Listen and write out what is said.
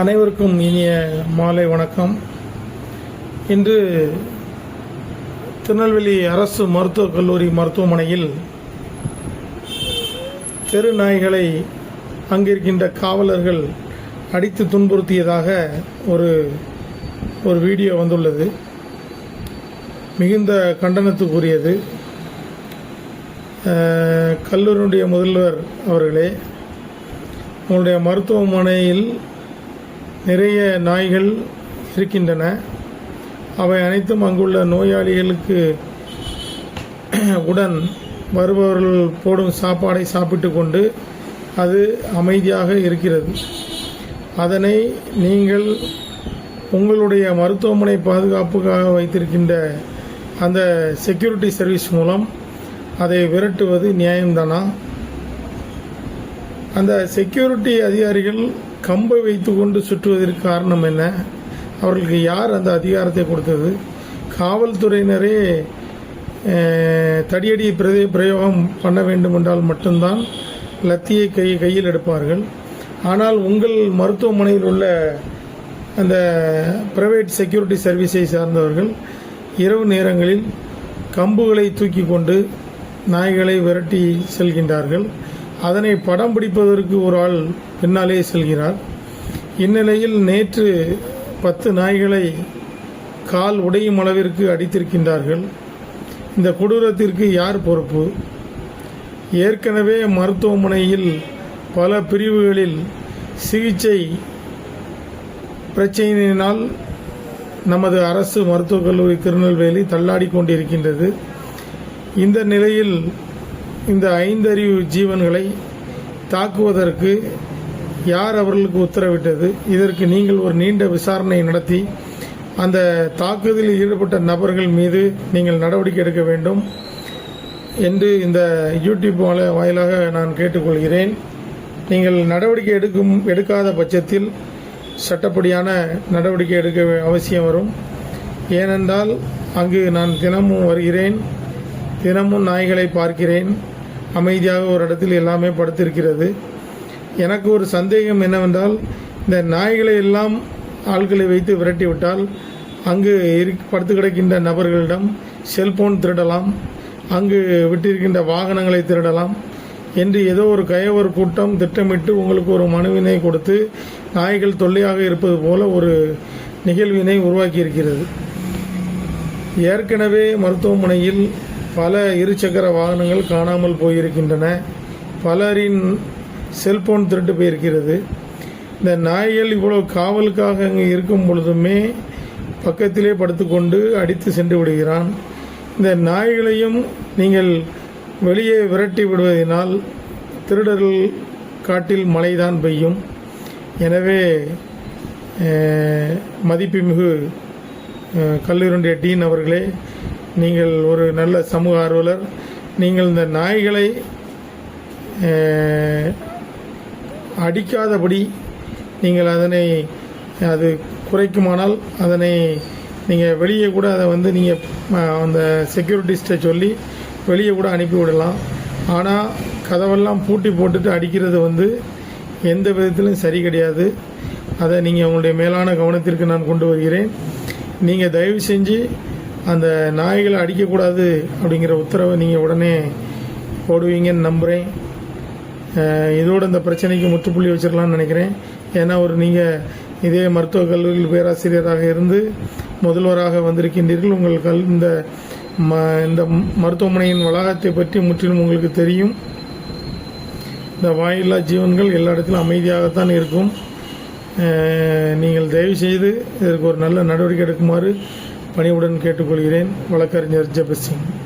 அனைவருக்கும் இனிய மாலை வணக்கம். இன்று திருநெல்வேலி அரசு மருத்துவக் கல்லூரி மருத்துவமனையில் தெரு நாய்களை அங்கிருக்கின்ற காவலர்கள் அடித்து துன்புறுத்தியதாக ஒரு ஒரு வீடியோ வந்துள்ளது. மிகுந்த கண்டனத்துக்குரியது. கல்லூரியுடைய முதல்வர் அவர்களே உங்களுடைய மருத்துவமனையில் நிறைய நாய்கள் இருக்கின்றன. அவை அனைத்தும் அங்குள்ள நோயாளிகளுக்கு உடன் வருபவர்கள் போடும் சாப்பாடை சாப்பிட்டு கொண்டு அது அமைதியாக இருக்கிறது. அதனை நீங்கள் உங்களுடைய மருத்துவமனை பாதுகாப்புக்காக வைத்திருக்கின்ற அந்த செக்யூரிட்டி சர்வீஸ் மூலம் அதை விரட்டுவது நியாயம்தானா? அந்த செக்யூரிட்டி அதிகாரிகள் கம்பை வைத்துக்கொண்டு சுற்றுவதற்கு காரணம் என்ன? அவர்களுக்கு யார் அந்த அதிகாரத்தை கொடுத்தது? காவல்துறையினரே தடியடி பிரதி பிரயோகம் பண்ண வேண்டும் என்றால் மட்டும்தான் லத்தியை கை கையில் எடுப்பார்கள். ஆனால் உங்கள் மருத்துவமனையில் உள்ள அந்த பிரைவேட் செக்யூரிட்டி சர்வீஸை சார்ந்தவர்கள் இரவு நேரங்களில் கம்புகளை தூக்கி கொண்டு நாய்களை விரட்டி செல்கின்றார்கள். அதனை படம் பிடிப்பதற்கு ஒரு ஆள் பின்னாலே செல்கிறார். இந்நிலையில் நேற்று பத்து நாய்களை கால் உடையும் அளவிற்கு அடித்திருக்கின்றார்கள். இந்த கொடூரத்திற்கு யார் பொறுப்பு? ஏற்கனவே மருத்துவமனையில் பல பிரிவுகளில் சிகிச்சை பிரச்சனையினால் நமது அரசு மருத்துவக் கல்லூரி திருநெல்வேலி தள்ளாடி கொண்டிருக்கின்றது. இந்த நிலையில் இந்த ஐந்தறிவு ஜீவன்களை தாக்குவதற்கு யார் அவர்களுக்கு உத்தரவிட்டது? இதற்கு நீங்கள் ஒரு நீண்ட விசாரணை நடத்தி அந்த தாக்குதலில் ஈடுபட்ட நபர்கள் மீது நீங்கள் நடவடிக்கை எடுக்க வேண்டும் என்று இந்த யூடியூப் வாயிலாக நான் கேட்டுக்கொள்கிறேன். நீங்கள் நடவடிக்கை எடுக்கும் எடுக்காத பட்சத்தில் சட்டப்படியான நடவடிக்கை எடுக்க அவசியம் வரும். ஏனென்றால் அங்கு நான் தினமும் வருகிறேன். தினமும் நாய்களை பார்க்கிறேன். அமைதியாக ஒரு இடத்தில் எல்லாமே படுத்திருக்கிறது. எனக்கு ஒரு சந்தேகம் என்னவென்றால் இந்த நாய்களை எல்லாம் ஆட்களை வைத்து விரட்டி விட்டால் அங்கு இருக்- படுத்து கிடக்கின்ற நபர்களிடம் செல்போன் திருடலாம் அங்கு விட்டிருக்கின்ற வாகனங்களை திருடலாம் என்று ஏதோ ஒரு கயவர் கூட்டம் திட்டமிட்டு உங்களுக்கு ஒரு மனுவினை கொடுத்து நாய்கள் தொல்லையாக இருப்பது போல ஒரு நிகழ்வினை உருவாக்கி இருக்கிறது ஏற்கனவே மருத்துவமனையில் பல இருசக்கர வாகனங்கள் காணாமல் போயிருக்கின்றன. பலரின் செல்போன் திருட்டு போயிருக்கிறது. இந்த நாய்கள் இவ்வளோ காவலுக்காக அங்கே இருக்கும் பொழுதுமே பக்கத்திலே படுத்துக்கொண்டு அடித்து சென்று விடுகிறான். இந்த நாய்களையும் நீங்கள் வெளியே விரட்டி விடுவதனால் திருடர்கள் காட்டில் மழைதான் பெய்யும். எனவே மதிப்புமிகு கல்லூரண்டிய டீன் அவர்களே நீங்கள் ஒரு நல்ல சமூக ஆர்வலர். நீங்கள் இந்த நாய்களை அடிக்காதபடி நீங்கள் அதனை அது குறைக்குமானால் அதனை நீங்கள் வெளியே கூட அதை வந்து நீங்கள் அந்த செக்யூரிட்டிஸ்ட்டை சொல்லி வெளியே கூட அனுப்பி விடலாம். ஆனால் கதவெல்லாம் பூட்டி போட்டுட்டு அடிக்கிறது வந்து எந்த விதத்திலும் சரி கிடையாது. அதை நீங்கள் உங்களுடைய மேலான கவனத்திற்கு நான் கொண்டு வருகிறேன். நீங்கள் தயவு செஞ்சு அந்த நாய்களை அடிக்கக்கூடாது அப்படிங்கிற உத்தரவை நீங்கள் உடனே போடுவீங்கன்னு நம்புகிறேன் இதோட இந்த பிரச்சனைக்கு முற்றுப்புள்ளி வச்சிடலாம்னு நினைக்கிறேன். ஏன்னா ஒரு நீங்கள் இதே மருத்துவக் கல்லூரியில் பேராசிரியராக இருந்து முதல்வராக வந்திருக்கின்றீர்கள். உங்கள் கல் இந்த ம இந்த மருத்துவமனையின் வளாகத்தை பற்றி முற்றிலும் உங்களுக்கு தெரியும். இந்த வாயில்லா ஜீவன்கள் எல்லா இடத்திலும் அமைதியாகத்தான் இருக்கும். நீங்கள் தயவு செய்து இதற்கு ஒரு நல்ல நடவடிக்கை எடுக்குமாறு பணிவுடன் கேட்டுக்கொள்கிறேன். வழக்கறிஞர் ஜெபசிங்.